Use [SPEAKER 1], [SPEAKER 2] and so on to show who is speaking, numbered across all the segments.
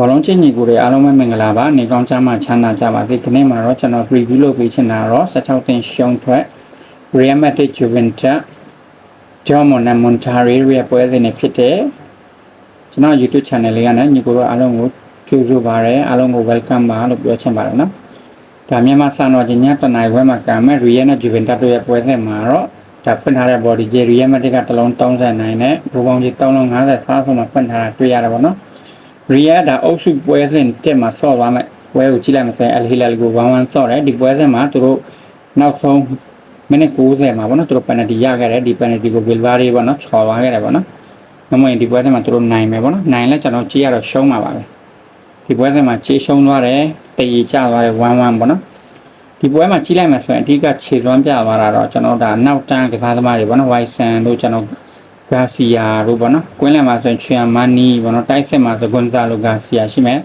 [SPEAKER 1] ဘောလုံးချင်းညီကိုတွေအားလုံးပဲမင်္ဂလာပါနေကောင်းချမ်းမှချမ်းသာကြပါစေဒီနေ့မှာတော့ကျွန်တော် review လုပ်ပေးချင်တာတော့16တင်ရှုံးထွက် Real Madrid Juventus Dortmund နဲ့ Monterrey ရဲ့ပွဲစဉ်တွေဖြစ်တဲ့ကျွန်တော် YouTube channel လေးကနေညီကိုတို့အားလုံးကိုကြိုဆိုပါရစေအားလုံးကို welcome ပါလို့ပြောချင်ပါတယ်နော်ဒါမြန်မာစံတော်ချင်းညတနိုင်ပွဲမှာကံမဲ့ Real နဲ့ Juventus တို့ရဲ့ပွဲစဉ်မှာတော့ဒါဖွင့်ထားတဲ့ body ကြီး Real Madrid ကတစ်လုံး39နဲ့ဘူပေါင်းကြီး3လုံး50စားဆုံးမှာဖွင့်ထားတာတွေ့ရတယ်ပေါ့နော် ရီယာဒါအုပ်စုပွဲစဉ်တက်မှာဆော့သွားမယ်ပွဲကိုကြည့်လိုက်မယ်ဆိုရင်အလ်ဟီလာလ်ကို1-1ဆော့တယ်ဒီပွဲစဉ်မှာသူတို့နောက်ဆုံးမိနစ်90မှာပေါ့နော်သူတို့ပယ်နတီရခဲ့တယ်ဒီပယ်နတီကိုဗီလ်ဗာရီပေါ့နော်ချော်သွားခဲ့တယ်ပေါ့နော်မမရင်ဒီပွဲစဉ်မှာသူတို့နိုင်မယ်ပေါ့နော်နိုင်လဲကျွန်တော်ကြည့်ရတော့ရှုံးမှာပါပဲဒီပွဲစဉ်မှာခြေရှုံးသွားတယ်တည်ကျသွားတယ်1-1ပေါ့နော်ဒီပွဲမှာကြည့်လိုက်မယ်ဆိုရင်အဓိကခြေသွမ်းပြသွားတာတော့ကျွန်တော်ဒါနောက်တန်းကစားသမားတွေပေါ့နော်ဝိုင်ဆန်တို့ကျွန်တော် ဂါစီယာတို့ပေါ့နော်ကွင်းလယ်မှာဆိုရင်ချွေမန်နီပေါ့နော်တိုက်စစ်မှာဆိုဂွန်ဇာလိုဂါစီယာရှိမယ်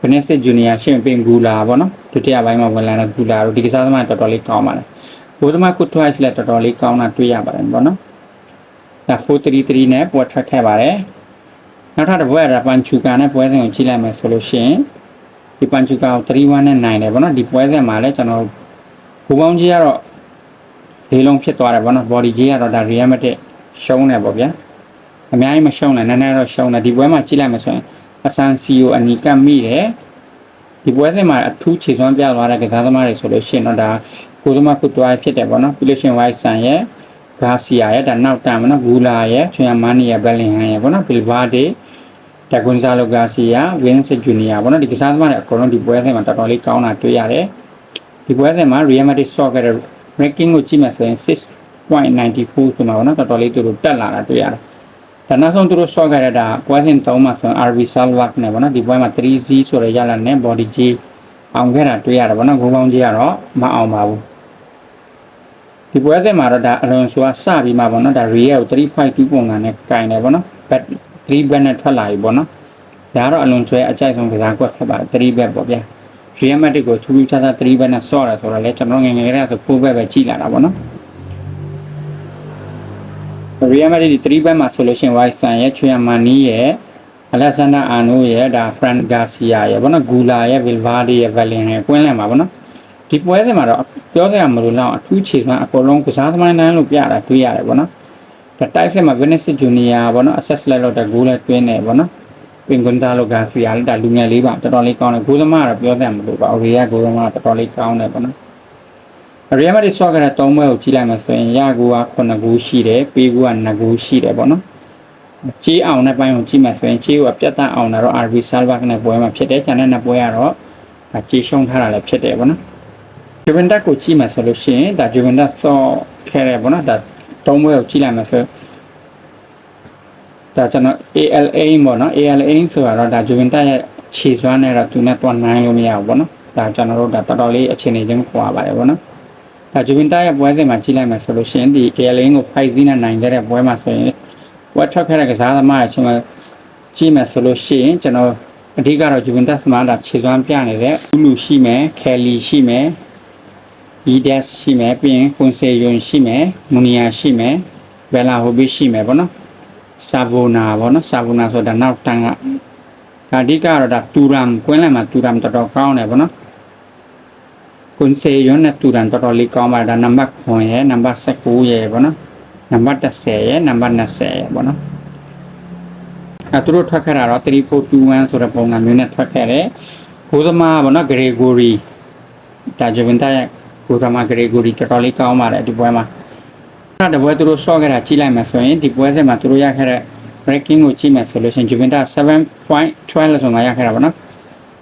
[SPEAKER 1] ဘနစ်စစ်ဂျူနီယာရှိမယ်ပင်ဂူလာပေါ့နော်ဒုတိယပိုင်းမှာဝင်လာတဲ့ဂူလာတို့ဒီကစားသမားတော်တော်လေးကောင်းပါတယ်ဘိုးသမားကုတ်ထွိုက်စ်လည်းတော်တော်လေးကောင်းတာတွေ့ရပါတယ်ပေါ့နော်ဒါ433နဲ့ပွဲထွက်ခဲ့ပါတယ်နောက်ထပ်တစ်ပွဲကပန်ချူကာနဲ့ပွဲစဉ်ကိုကြည့်လိုက်မယ်ဆိုလို့ရှိရင်ဒီပန်ချူကာကို3-1နဲ့နိုင်တယ်ပေါ့နော်ဒီပွဲစဉ်မှာလည်းကျွန်တော်ဘူပေါင်းကြီးကတော့လေးလုံးဖြစ်သွားတယ်ပေါ့နော် body ကြီးကတော့ဒါ real matic ရှုံးတယ်ပေါ့ဗျာအများကြီးမရှုံးလည်းနည်းနည်းတော့ရှုံးတယ်ဒီပွဲမှာကြည့်လိုက်မယ်ဆိုရင်အဆန်စီကိုအနီကပ်မိတယ်ဒီပွဲစဉ်မှာအထူးခြေစွမ်းပြသွားတဲ့ကစားသမားတွေဆိုလို့ရှိရင်တော့ဒါကိုသမားကုတွားဖြစ်တယ်ပေါ့နော်ပြီးလို့ရှိရင်ဝိုက်ဆန်ရဲ့ဂါစီယာရဲ့ဒါနောက်တန်ပေါ့နော်ဂူလာရဲ့ချွန်ယမန်နီရဲ့ဘယ်လင်ဟန်ရဲ့ပေါ့နော်ဘီလ်ဘာဒေဒါဂွန်ဇာလိုဂါစီယာဝင်းစစ်ဂျူနီယာပေါ့နော်ဒီကစားသမားတွေအကုန်လုံးဒီပွဲစဉ်မှာတော်တော်လေးကောင်းတာတွေ့ရတယ်ဒီပွဲစဉ်မှာ Real Madrid ဆော့ခဲ့တဲ့ ranking ကိုကြည့်မယ်ဆိုရင်6 0.94ဆိုမှာပေါ့နော်တော်တော်လေးသူတို့တက်လာတာတွေ့ရတယ်။ဒါနောက်ဆုံးသူတို့ short ခဲ့တဲ့ဒါပွဲစဉ်3မှာဆိုရင် RV Salvat နဲ့ပေါ့နော်ဒီပွဲမှာ 3Z ဆိုတဲ့ရလာနဲ့ body G အောင်ခဲ့တာတွေ့ရတယ်ပေါ့နော်ဂိုးကောင်းကြီးကတော့မအောင်ပါဘူး။ဒီပွဲစဉ်မှာတော့ဒါအလွန်ဆိုကစပြီးမှပေါ့နော်ဒါ Real ကို3.2ပုံစံနဲ့ကင်တယ်ပေါ့နော် bet 3 bet နဲ့ထွက်လာပြီပေါ့နော်။ဒါကတော့အလွန်ဆွဲအကြိုက်ဆုံးကစားကွက်ဖြစ်ပါတယ်3 bet ပေါ့ဗျာ။ Real Madrid ကိုထူးထူးခြားခြား3 bet နဲ့ဆော့ရတယ်ဆိုတော့လေကျွန်တော်ငယ်ငယ်ကတည်းကဆို4 bet ပဲကြည့်လာတာပေါ့နော်။ Real Madrid ဒီ3ဘက်မှာဆိုလို့ရှိရင် Wison ရဲ့ချွေမန်နီရဲ့ Alexander Arnold ရဲ့ဒါ Fran Garcia ရဲ့ဘောနော် Gula ရဲ့ Valverde ရဲ့ Valen ရဲ့ကွင်းလန်ပါဘောနော်ဒီပွဲစဉ်မှာတော့ပြောစရာမလိုတော့အထူးခြေခံအကုန်လုံးကစားသမားတိုင်းလို့ပြတာတွေ့ရတယ်ဘောနော်ဒါတိုက်စစ်မှာ Vinicius Junior ဘောနော် assess လိုက်တော့တကူလည်းတွင်းနေဘောနော်ပင်ကွန်တာလိုဂါစီယာလည်းဒါလူငယ်လေးပါတော်တော်လေးကောင်းတယ်ဂိုးသမားကတော့ပြောစရာမလိုပါဘူးရေကဂိုးသမားတော်တော်လေးကောင်းတယ်ဘောနော် ရီယယ်မက်ဒရစ်ဆော့ခဲ့တဲ့၃ပွဲကိုကြည့်လိုက်မှဆိုရင်ရကူက9ဂိုးရှိတယ်ပေးကူက2ဂိုးရှိတယ်ပေါ့နော်ကြေးအောင်တဲ့ပိုင်းကိုကြည့်မှဆိုရင်ကြေးကပြတ်သားအောင်တာတော့ RB Salva နဲ့ပွဲမှာဖြစ်တယ်ကျန်တဲ့နှစ်ပွဲကတော့ဒါကြေးရှုံးထားတာလည်းဖြစ်တယ်ပေါ့နော်ဂျူဗန်တက်ကိုကြည့်မှဆိုလို့ရှိရင်ဒါဂျူဗန်တက်ဆော့ခဲ့တယ်ပေါ့နော်ဒါ၃ပွဲကိုကြည့်လိုက်မှဆိုဒါကျွန်တော် ALA ပေါ့နော် ALA ဆိုတာတော့ဒါဂျူဗန်တက်ရဲ့ခြေစွမ်းနဲ့တော့သူနဲ့တွန်းနိုင်လို့မရဘူးပေါ့နော်ဒါကျွန်တော်တို့ဒါတော်တော်လေးအခြေအနေချင်းခွာပါတယ်ပေါ့နော် ဒါဂျူဗင်တာရဲ့ပွဲစဉ်မှာကြည့်လိုက်မယ်ဆိုလို့ရှိရင်ဒီ KLN ကို5-0နဲ့နိုင်ခဲ့တဲ့ပွဲမှာဆိုရင်ပွဲထွက်ခဲ့တဲ့ကစားသမားတွေကျွန်တော်ကြည့်မယ်ဆိုလို့ရှိရင်ကျွန်တော်အဓိကတော့ဂျူဗင်တက်စ်မှာဒါခြေစွမ်းပြနေတဲ့လူလူရှိမယ်ကယ်လီရှိမယ်ီဒက်ရှိမယ်ပြီးရင်ကွန်ဆေယွန်ရှိမယ်မူနီယာရှိမယ်ဘယ်လာဟိုဘီရှိမယ်ပေါ့နော်ဆာဗိုနာပေါ့နော်ဆာဗိုနာဆိုတာနောက်တန်းကအဓိကတော့ဒါတူရမ်ကွင်းလယ်မှာတူရမ်တော်တော်ကောင်းတယ်ပေါ့နော် ကွန်ဆေယွန်နဲ့တူရန်တော်တော်လေးကောင်းပါတယ်ဒါနံပါတ်9ရဲ့နံပါတ်19ရဲ့ပေါ့နော်နံပါတ်10ရဲ့နံပါတ်20ရဲ့ပေါ့နော်အဲသူတို့ထွက်ခဲ့တာတော့3421ဆိုတဲ့ပုံစံမျိုးနဲ့ထွက်ခဲ့တယ်ကိုသမားပေါ့နော်ဂရေဂိုရီဒါဂျဗင်တာရဲ့ကိုသမားဂရေဂိုရီတော်တော်လေးကောင်းပါတယ်ဒီပွဲမှာအဲ့ဒါတပွဲသူတို့ဆော့ခဲ့တာကြည့်လိုက်မယ်ဆိုရင်ဒီပွဲစဉ်မှာသူတို့ရခဲ့တဲ့ ranking ကိုကြည့်မယ်ဆိုလို့ရှိရင် Juventus 7.12ဆိုမှရခဲ့တာပေါ့နော်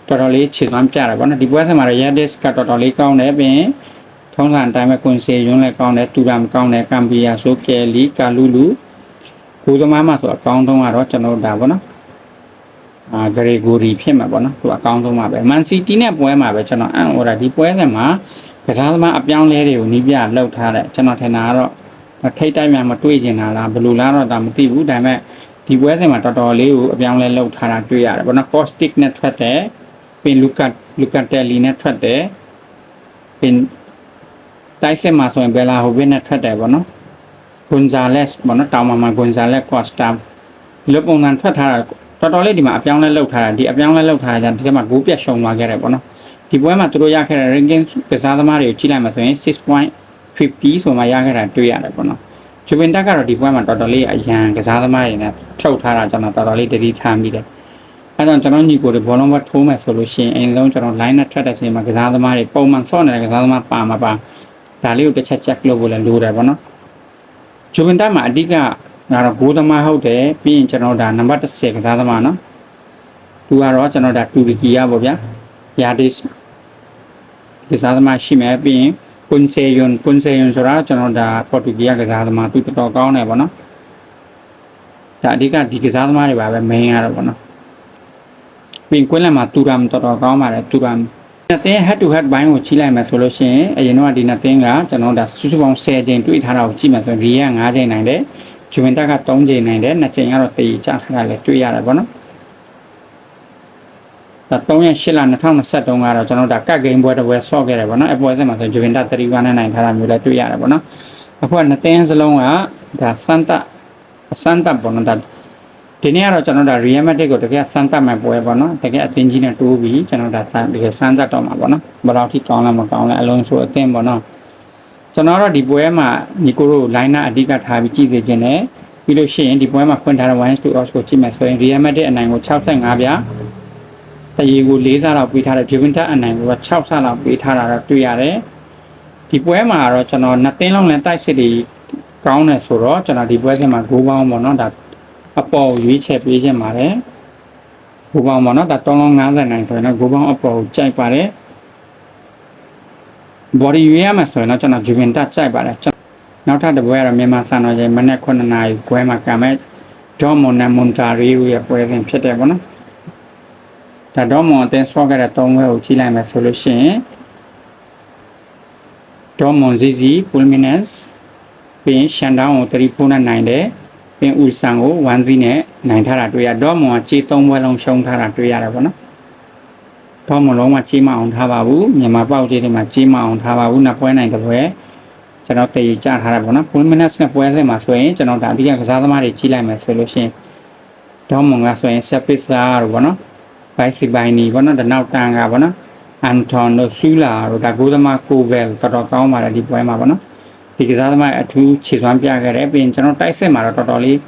[SPEAKER 1] တော်တော်လေးခြေသွမ်းပြတာပေါ့နော်ဒီပွဲစဉ်မှာတော့ Yadis ကတော်တော်လေးကောင်းတယ်ပြီးရင်ထုံးစံအတိုင်းပဲကွန်ဆေယွန်းလည်းကောင်းတယ်တူရမ်ကောင်းတယ်ကမ်ဘီယာဆိုကယ်လီကာလူလူဘူသမားမှဆိုအကောင်းဆုံးကတော့ကျွန်တော်ဒါပေါ့နော်အာဂရေဂိုရီဖြစ်မှာပေါ့နော်သူအကောင်းဆုံးပါပဲမန်စီးတီးနဲ့ပွဲမှာပဲကျွန်တော်အန်အော်ဒါဒီပွဲစဉ်မှာကစားသမားအပြောင်းလဲတွေကိုနီးပြလောက်ထားတယ်ကျွန်တော်ထင်တာကတော့ထိတ်တိုက်မှမတွေးကျင်တာလားဘယ်လိုလားတော့ဒါမသိဘူးဒါပေမဲ့ဒီပွဲစဉ်မှာတော်တော်လေးကိုအပြောင်းလဲလောက်ထားတာတွေ့ရတယ်ပေါ့နော် caustic နဲ့ထွက်တ ယ်ပင်လူကတ်လူကတ်တယ်လီနဲ့ထွက်တယ်ပင်တိုက်စစ်မှာဆိုရင်ဘယ်လာဟိုဘင်းနဲ့ထွက်တယ်ပေါ့နော်ဂွန်ဇာလက်စ်ပေါ့နော်တောင်မာမာဂွန်ဇာလက်ကော့စတာလူပုံစံထွက်ထားတာတော်တော်လေးဒီမှာအပြောင်းလဲလောက်ထားတာဒီအပြောင်းလဲလောက်ထားတာကြောင့်ဒီထဲမှာဂိုးပြတ်ရှုံသွားခဲ့တယ်ပေါ့နော်ဒီပွဲမှာသူတို့ရခဲ့တဲ့ ranking ကစားသမားတွေကိုကြည့်လိုက်မှဆိုရင်6.50ဆိုမှရခဲ့တာတွေ့ရတယ်ပေါ့နော်ဂျူဗင်တက်ကတော့ဒီပွဲမှာတော်တော်လေးအရန်ကစားသမားတွေနဲ့ထုတ်ထားတာကျွန်တော်တော်တော်လေးတတိထားမိတယ် အဲဒါကြောင့်ကျွန်တော်ညီကိုတွေဘောလုံးဘတ်ထိုးမယ်ဆိုလို့ရှိရင်အရင်ဆုံးကျွန်တော် line နဲ့ထွက်တဲ့အချိန်မှာကစားသမားတွေပုံမှန်ဆော့နေတဲ့ကစားသမားပါမှာပါဒါလေးကိုတစ်ချက် check လုပ်ဖို့လည်းလိုတယ်ပေါ့နော်ဂျူဗင်တက်မှာအဓိကကတော့ဂိုးသမားဟုတ်တယ်ပြီးရင်ကျွန်တော်ဒါနံပါတ်10ကစားသမားနော်သူကတော့ကျွန်တော်ဒါတူရကီရပေါ့ဗျာယာဒစ်ကစားသမားရှိမယ်ပြီးရင်ကွန်ဆေယွန်ကွန်ဆေယွန်ဆိုတာကျွန်တော်ဒါပေါ်တူဂီကစားသမားသူတော်တော်ကောင်းတယ်ပေါ့နော်ဒါအဓိကဒီကစားသမားတွေပါပဲ main ရတော့ပေါ့နော် ပြီးရင်ကွင်းလန်မှာတူရမ်တော်တော်ကောင်းပါတယ်တူရမ်နှစ်သင်း head to head ဘိုင်းကိုကြီးလိုက်မယ်ဆိုလို့ရှိရင်အရင်တော့ဒီနှစ်သင်းကကျွန်တော်ဒါစုစုပေါင်း10ချိန်တွေ့ထားတာကိုကြည့်မယ်ဆိုရင်ရီယာ9ချိန်နိုင်တယ်ဂျူဝင်တက်က3ချိန်နိုင်တယ်2ချိန်ကတော့တေချထားတာလည်းတွေ့ရတယ်ပေါ့နော်ဒါ3ရက်8လ2023ကတော့ကျွန်တော်ဒါကတ်ဂိမ်းပွဲတစ်ပွဲဆော့ခဲ့တယ်ပေါ့နော်အပွဲသက်မှာဆိုဂျူဗင်တာ31နဲ့နိုင်ထားတာမျိုးလည်းတွေ့ရတယ်ပေါ့နော်အခုကနှစ်သင်းစလုံးကဒါစန်တာစန်တာပေါ့နော်ဒါ ဒီနေ့ကတော့ကျွန်တော်ဒါ Real Madrid ကိုတကယ်စမ်းသပ်မဲ့ပွဲပေါ့နော်တကယ်အသင်းကြီးနဲ့တိုးပြီးကျွန်တော်ဒါတကယ်စမ်းသပ်တော့မှာပေါ့နော်ဘယ်လောက်ထိကောင်းလဲမကောင်းလဲအလုံးစုံအသင်းပေါ့နော်ကျွန်တော်တို့ဒီပွဲမှာညီကိုတို့ line အဓိကထားပြီးကြည့်စေခြင်းနဲ့ပြီးလို့ရှိရင်ဒီပွဲမှာဖွင့်ထားတဲ့1 to odds ကိုကြည့်မယ်ဆိုရင် Real Madrid အနိုင်ကို65ပြတရေကို4ဆလောက်ပေးထားတဲ့ Juventus အနိုင်ကို6ဆလောက်ပေးထားတာတော့တွေ့ရတယ်ဒီပွဲမှာတော့ကျွန်တော်နှစ်သင်းလုံးလည်းတိုက်စစ်တွေကောင်းတယ်ဆိုတော့ကျွန်တော်ဒီပွဲစဉ်မှာဂိုးပေါင်းပေါ့နော်ဒါ အပေါ်ရွေးချက်ပေးခြင်းပါတယ်ဂိုးပေါင်းပေါ့နော်ဒါ350နိုင်ဆိုရင်တော့ဂိုးပေါင်းအပေါ်ကိုကြိုက်ပါတယ် body ရွေးရမှာဆိုရင်တော့ကျွန်တော် Juventus ကြိုက်ပါတယ်နောက်ထပ်တစ်ပွဲကတော့မြန်မာစံတော်ချိန်မနေ့9နာရီခွဲမှာကံမဲ့ဒေါ်မွန်နဲ့မွန်တာရီရဲ့ပွဲစဉ်ဖြစ်တယ်ပေါ့နော်ဒါဒေါ်မွန်အသင်းဆော့ခဲ့တဲ့၃ပွဲကိုကြည့်လိုက်မယ်ဆိုလို့ရှိရင်ဒေါ်မွန်ဇီဇီပူလ်မီနက်စ်ပြီးရင်ရှန်တောင်းကို3ဖိုးနဲ့နိုင်တယ် ပင်ဦးဆန်ကို1သီးနဲ့နိုင်ထားတာတွေ့ရဒေါ်မွန်ကကြေး3ပွဲလုံးရှုံးထားတာတွေ့ရတယ်ပေါ့နော်ဒေါ်မွန်လုံးဝကြေးမအောင်ထားပါဘူးမြန်မာပေါက်ကြေးတွေမှာကြေးမအောင်ထားပါဘူးနှစ်ပွဲနိုင်တစ်ပွဲကျွန်တော်တည်ကြထားတာပေါ့နော်4 minutes နဲ့ပွဲစဉ်မှာဆိုရင်ကျွန်တော်ဒါအဓိကကစားသမားတွေကြီးလိုက်မယ်ဆိုလို့ရှိရင်ဒေါ်မွန်ကဆိုရင်ဆက်ပစ်စာတို့ပေါ့နော်ဘိုက်စီဘိုင်နီပေါ့နော်ဒနောက်တန်ကပေါ့နော်အန်တွန်တို့ဆူလာတို့ဒါကိုသမားကိုဗယ်တော်တော်ကောင်းပါတယ်ဒီပွဲမှာပေါ့နော် ဒီကစားသမားအထူးခြေစွမ်းပြခဲ့တယ်ပြီးရင်ကျွန်တော်တိုက်စစ်မှာတော့တော်တော်လေး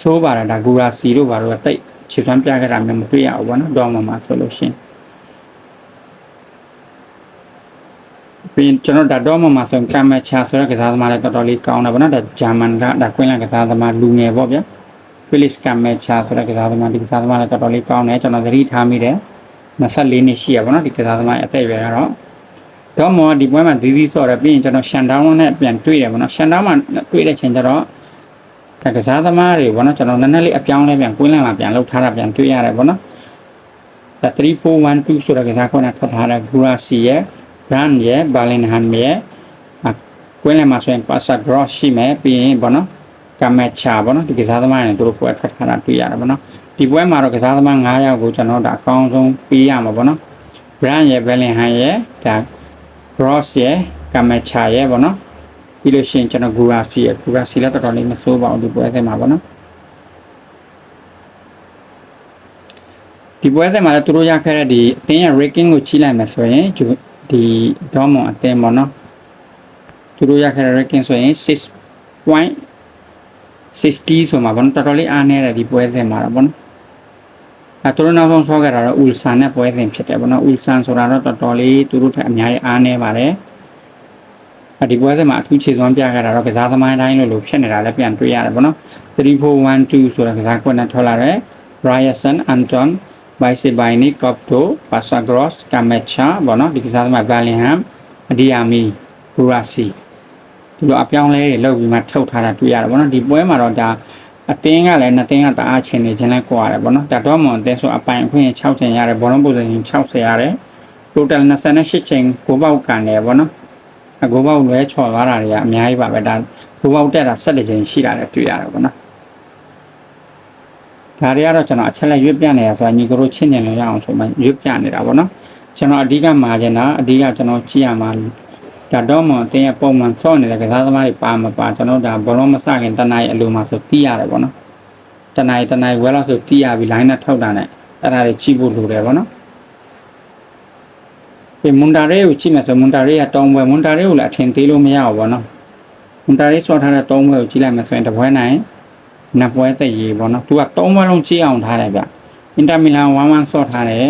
[SPEAKER 1] သိုးပါတယ်ဒါဂူရာစီတို့ဘာလို့တိတ်ခြေစွမ်းပြခဲ့တာမျိုးမတွေ့ရဘူးပေါ့နော်ဒေါ်မွန်မှာဆိုလို့ရှိရင်ပြီးကျွန်တော်ဒါတော့မှမှာဆိုကမ်မချာဆိုတဲ့ကစားသမားလည်းတော်တော်လေးကောင်းတယ်ဗောနော်ဒါဂျာမန်ကဒါကွင်းလန်ကစားသမားလူငယ်ပေါ့ဗျာဖိလစ်ကမ်မချာဆိုတဲ့ကစားသမားဒီကစားသမားလည်းတော်တော်လေးကောင်းတယ်ကျွန်တော်သတိထားမိတယ်24နှစ်ရှိရဗောနော်ဒီကစားသမားအသက်အရွယ်ကတော့ တော့မောဒီပွဲမှာဒီဒီဆော့ရပြီးရင်ကျွန်တော်ရှန်တောင်းနဲ့ပြန်တွေ့တယ်ဗောနော်ရှန်တောင်းမှာတွေ့တဲ့ချိန်ကျတော့ဒါကစားသမားတွေဗောနော်ကျွန်တော်နည်းနည်းလေးအပြောင်းလဲပြန်ကွင်းလန်မှာပြန်လှုပ်ထားတာပြန်တွေ့ရတယ်ဗောနော်ဒါ3412ဆိုတဲ့ကစားခွင့်နဲ့ထွက်ထားတဲ့ဂူရာစီရဲ့ brand ရဲ့ Berlinham ရဲ့ကွင်းလည်မှာဆိုရင် Passa Gross ရှိမယ်ပြီးရင်ဘောနော် Kamacha ဘောနော်ဒီကစားသမားတွေတို့ပွဲထွက်ထားတာတွေ့ရတယ်ဘောနော်ဒီပွဲမှာတော့ကစားသမား9ယောက်ကိုကျွန်တော်ဒါအကောင်းဆုံးပေးရမှာဘောနော် brand ရဲ့ Berlinham ရဲ့ဒါ Gross ရဲ့ Kamacha ရဲ့ဘောနော်ပြီးလို့ရှိရင်ကျွန်တော် Gurasi ရဲ့ Gurasi လည်းတော်တော်လေးမဆိုးပါဘူးဒီပွဲထဲမှာဘောနော်ဒီပွဲစဉ်မှာလည်းသူတို့ရခဲ့တဲ့ဒီအသင်းရဲ့ ranking ကိုချိလိုက်မယ်ဆိုရင်ဒီဒေါမွန်အသင်းပေါ့နော်သူတို့ရခဲ့တဲ့ ranking ဆိုရင်6.60ဆိုမှာပေါ့နော်တော်တော်လေးအားနည်းတယ်ဒီပွဲစဉ်မှာတော့ပေါ့နော် အဲသူတို့နောက်ဆုံးဆောခဲ့တာတော့အူလ်ဆန်နဲ့ပွဲစဉ်ဖြစ်တယ်ပေါ့နော်အူလ်ဆန်ဆိုတာတော့တော်တော်လေးသူတို့ထက်အများကြီးအားနည်းပါတယ်အဲဒီပွဲစဉ်မှာအထူးခြေစွမ်းပြခဲ့တာတော့ကစားသမားတိုင်းလို့လို့ဖြစ်နေတာလည်းပြန်တွေ့ရတယ်ပေါ့နော်3412ဆိုတာကစားကွက်နဲ့ထွက်လာတယ် Ryerson Anton ဘိုင်စီဘိုင်နီကော့တိုပါဆာဂရော့ကမချာဘောနော်ဒီကစားသမားဗာလင်ဟမ်အဒီယာမီဘူရာစီဒီလိုအပြောင်းလဲတွေလုပ်ပြီးမှထုတ်ထားတာတွေ့ရတယ်ဘောနော်ဒီပွဲမှာတော့ဒါ အတင်းကလည်းနှစ်တင်းကတအားချင်နေခြင်းလဲကြွားတယ်ဘောနော်ဒါတော့မွန်အတင်းဆိုအပိုင်အခွင့်6ချင်ရတယ်ဘောလုံးပုံစံ60ရတယ် total 28ချိန်ကိုပေါက်ကန်တယ်ဘောနော်အကိုပေါက်လွဲချော်သွားတာတွေကအများကြီးပါပဲဒါကိုပေါက်တက်တာ14ချိန်ရှိတာလည်းတွေ့ရတယ်ဘောနော်ဒါတွေကတော့ကျွန်တော်အချက်လက်ရွတ်ပြနေတာဆိုတာညီကတို့ချင်းကျင်လို့ရအောင်ဆိုမှရွတ်ပြနေတာပေါ့နော်ကျွန်တော်အဓိကမှာချင်တာအဓိကကျွန်တော်ကြည့်ရမှာ ဒါတော့မှအတင်းရဲ့ပုံမှန်ဆော့နေတဲ့ကစားသမားတွေပါမပါကျွန်တော်ဒါဘောလုံးမစခင်တနအီအလိုမှာဆိုသိရတယ်ပေါ့နော်တနိုင်တနိုင်ဝဲလောက်ဆိုတီးရပြီလိုင်းနဲ့ထောက်တာနဲ့အဲ့ဒါတွေကြည့်ဖို့လိုတယ်ဗောနော်ဒီမွန်တာရေးကိုကြည့်မယ်ဆိုမွန်တာရေးကတောင်းပွဲမွန်တာရေးကိုလည်းအထင်သေးလို့မရဘူးဗောနော်မွန်တာရေးဆော့ထားတဲ့တောင်းပွဲကိုကြည့်လိုက်မယ်ဆိုရင်တပွဲနိုင်နှစ်ပွဲသက်ရေးဗောနော်သူကတောင်းပွဲလုံးကြည့်အောင်ထားတယ်ဗျအင်တာမီလန်1-1ဆော့ထားတယ်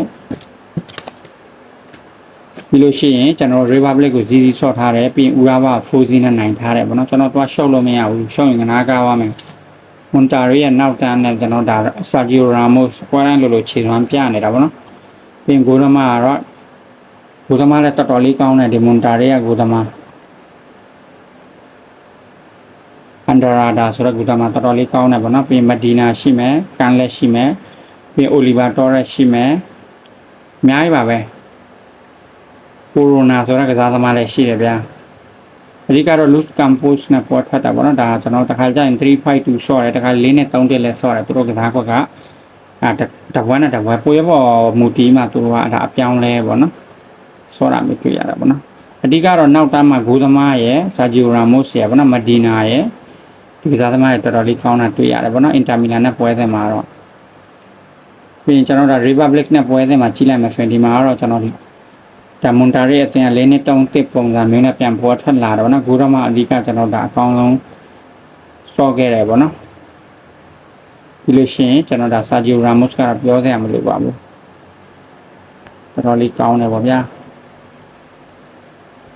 [SPEAKER 1] ပြီးလို့ရှိရင်ကျွန်တော် Republic ကို ZZ ဆော့ထားတယ်ပြီးရင် Urawa 4Z နဲ့နိုင်ထားတယ်ဗောနော်ကျွန်တော်သွားရှော့လို့မရဘူးရှော့ရင်ငနာကားသွားမယ်မွန်တာရီရဲ့နောက်တန်းနဲ့ကျွန်တော်ဒါဆာဂျီယိုရာမို့စ်ပွဲတိုင်းလိုလိုခြေစွမ်းပြနေတာပေါ့နော်ပြီးရင်ဂိုဒမာကတော့ဂိုဒမာလည်းတော်တော်လေးကောင်းတယ်ဒီမွန်တာရီရဲ့ဂိုဒမာအန်ဒရာဒါဆိုတော့ဂိုဒမာတော်တော်လေးကောင်းတယ်ပေါ့နော်ပြီးရင်မဒီနာရှိမယ်ကန်လက်ရှိမယ်ပြီးရင်အိုလီဗာတော်ရက်ရှိမယ်အများကြီးပါပဲ ကိုရိုနာဆိုတဲ့ကစားသမားလည်းရှိတယ်ဗျာအဓိကတော့ loose compose နဲ့ပေါ်ထွက်တာပေါ့နော်ဒါကျွန်တော်တစ်ခါကျရင်352 short တယ်တစ်ခါ4နဲ့3တက်လဲ short တယ်သူတို့ကစားခွက်ကအဲတဝမ်းနဲ့တဝမ်းပိုရပေါ်မူတီးမှသူတို့ကဒါအပြောင်းလဲပေါ့နော် short တာမျိုးတွေ့ရတာပေါ့နော်အဓိကတော့နောက်တန်းမှာဂိုးသမားရဲ့ဆာဂျီယိုရာမို့စ်ရဲ့ပေါ့နော်မဒီနာရဲ့ဒီကစားသမားရဲ့တော်တော်လေးကောင်းတာတွေ့ရတယ်ပေါ့နော်အင်တာမီလန်နဲ့ပွဲစဉ်မှာတော့ပြီးရင်ကျွန်တော်တို့ Republic နဲ့ပွဲစဉ်မှာကြည့်လိုက်မယ်ဆိုရင်ဒီမှာကတော့ကျွန်တော် ဒါမွန်တာရီအတင်ကလေးနှစ်တုံးတစ်ပုံစံမျိုးနဲ့ပြန်ပေါ်ထွက်လာတော့နော်ဂိုးတော့မှအဓိကကျွန်တော်ဒါအကောင်းဆုံးစော့ခဲ့တယ်ပေါ့နော်ဒီလိုရှိရင်ကျွန်တော်ဒါဆာဂျီယိုရာမို့စ်ကတော့ပြောစရာမလိုပါဘူးတော်တော်လေးကောင်းတယ်ပေါ့ဗျာ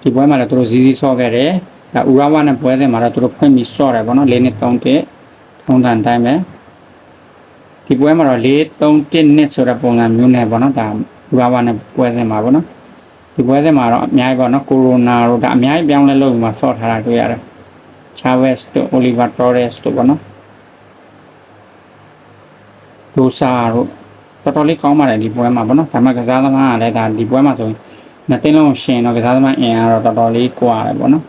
[SPEAKER 1] ဒီပွဲမှာလည်းသူတို့ဇီးဇီးစော့ခဲ့တယ်ဒါဥရဝနဲ့ပွဲစဉ်မှာတော့သူတို့ဖွင့်ပြီးစော့တယ်ပေါ့နော်လေးနှစ်တုံးတစ်ထုံးတန်တိုင်းပဲဒီပွဲမှာတော့လေးတုံးတစ်နှစ်ဆိုတဲ့ပုံစံမျိုးနဲ့ပေါ့နော်ဒါဥရဝနဲ့ပွဲစဉ်မှာပေါ့နော် ဒီပွဲစဉ်မှာတော့အများကြီးပေါ့နော်ကိုရိုနာတို့ဒါအများကြီးပြောင်းလဲလို့ဒီမှာဆော့ထားတာတွေ့ရတယ်ချာဗက်စ်တို့အိုလီဗာတော်ရက်စ်တို့ပေါ့နော်ဒိုဆာတို့တော်တော်လေးကောင်းပါတယ်ဒီပွဲမှာပေါ့နော်ဒါမှကစားသမားကလည်းဒါဒီပွဲမှာဆိုရင်နှစ်သိန်းလုံးရှင်တော့ကစားသမားအင်အားတော့တော်တော်လေးကွာတယ်ပေါ့နော်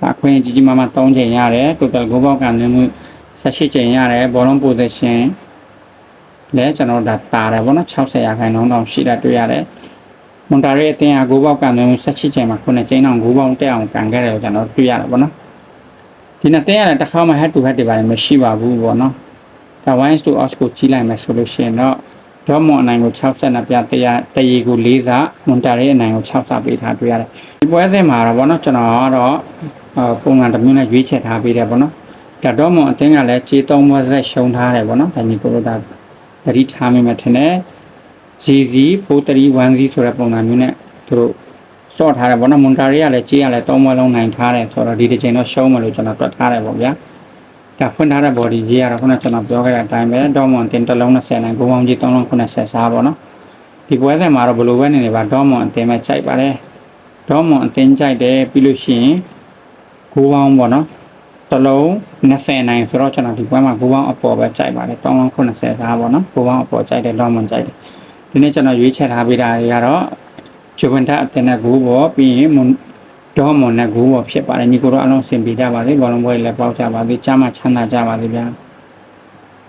[SPEAKER 1] ဒါခွင့်ကြီးကြီးမားမား3ချိန်ရတယ်တိုတယ်ဂိုးပေါက်ကန်နေမှု18ချိန်ရတယ်ဘောလုံးပိုဇက်ရှင်လဲကျွန်တော်ဒါတာတယ်ပေါ့နော်60ရာခိုင်နှုန်းတောင်ရှိတာတွေ့ရတယ်မွ န်တာရီအတင်းအကိုပေါက်ကန်တယ်ဆက်ချစ်ချိန်မှာခုနှစ်ကျင်းအောင်ဂိုးပေါက်တက်အောင်ကန်ခဲ့တယ်လို့ကျွန်တော်တွေ့ရတယ်ပေါ့နော်ဒီနှစ်တင်းရတယ်တစ်ခါမှ head to head တွေပါမရှိပါဘူးပေါ့နော်ဒါ wines to us ကိုကြီးလိုက်မယ်ဆိုလို့ရှိရင်တော့ဒေါမွန်အနိုင်ကို60နဲ့ပြတရားတရီကို4စာမွန်တာရီအနိုင်ကို6စာပေးထားတွေ့ရတယ်ဒီပွဲစဉ်မှာတော့ပေါ့နော်ကျွန်တော်ကတော့ပုံမှန်တစ်မျိုးနဲ့ရွေးချယ်ထားပေးတယ်ပေါ့နော်ဒါဒေါမွန်အတင်းကလည်းခြေသုံးပွဲဆက်ရှုံထားတယ်ပေါ့နော်ဒါညီကိုတို့ဒါတတိထားမိမယ်ထင်တယ် GZ 4310ဆိုတဲ့ပုံစံမျိုးနဲ့သူတို့စော့ထားတယ်ဗောနော်မွန်တာရီကလည်းကြေးရလည်းသုံးဘွဲလုံးနိုင်ထားတယ်ဆိုတော့ဒီတစ်ချိန်တော့ရှုံးမယ်လို့ကျွန်တော်တွက်ထားတယ်ဗောဗျာဒါဖွင့်ထားတဲ့ body ကြီးကတော့ခုနကကျွန်တော်ပြောခဲ့တဲ့အတိုင်းပဲဒေါမွန်တင်တစ်လုံး20နိုင်ကိုပေါင်းကြီး3လုံး90စားဗောနော်ဒီပွဲစဉ်မှာတော့ဘယ်လိုပဲနေနေပါဒေါမွန်အတင်မဲ့ကြိုက်ပါတယ်ဒေါမွန်အတင်ကြိုက်တယ်ပြီးလို့ရှိရင်ကိုပေါင်းဗောနော်တစ်လုံး20နိုင်ဆိုတော့ကျွန်တော်ဒီပွဲမှာကိုပေါင်းအပေါ်ပဲကြိုက်ပါတယ်3လုံး90စားဗောနော်ကိုပေါင်းအပေါ်ကြိုက်တယ်ဒေါမွန်ကြိုက်တယ် ဒီနေ့ကျွန်တော်ရွေးချယ်ထားပေးတာတွေကတော့ဂျိုဗန်တာအတင်နဲ့ဂိုးပေါ်ပြီးရင်မွန်ဒေါမွန်နဲ့ဂိုးပေါ်ဖြစ်ပါတယ်ညီကိုတို့အလုံးစင်ပြကြပါစေဘောလုံးပွဲလည်းပေါက်ကြပါစေကြားမှချမ်းသာကြပါစေဗျာ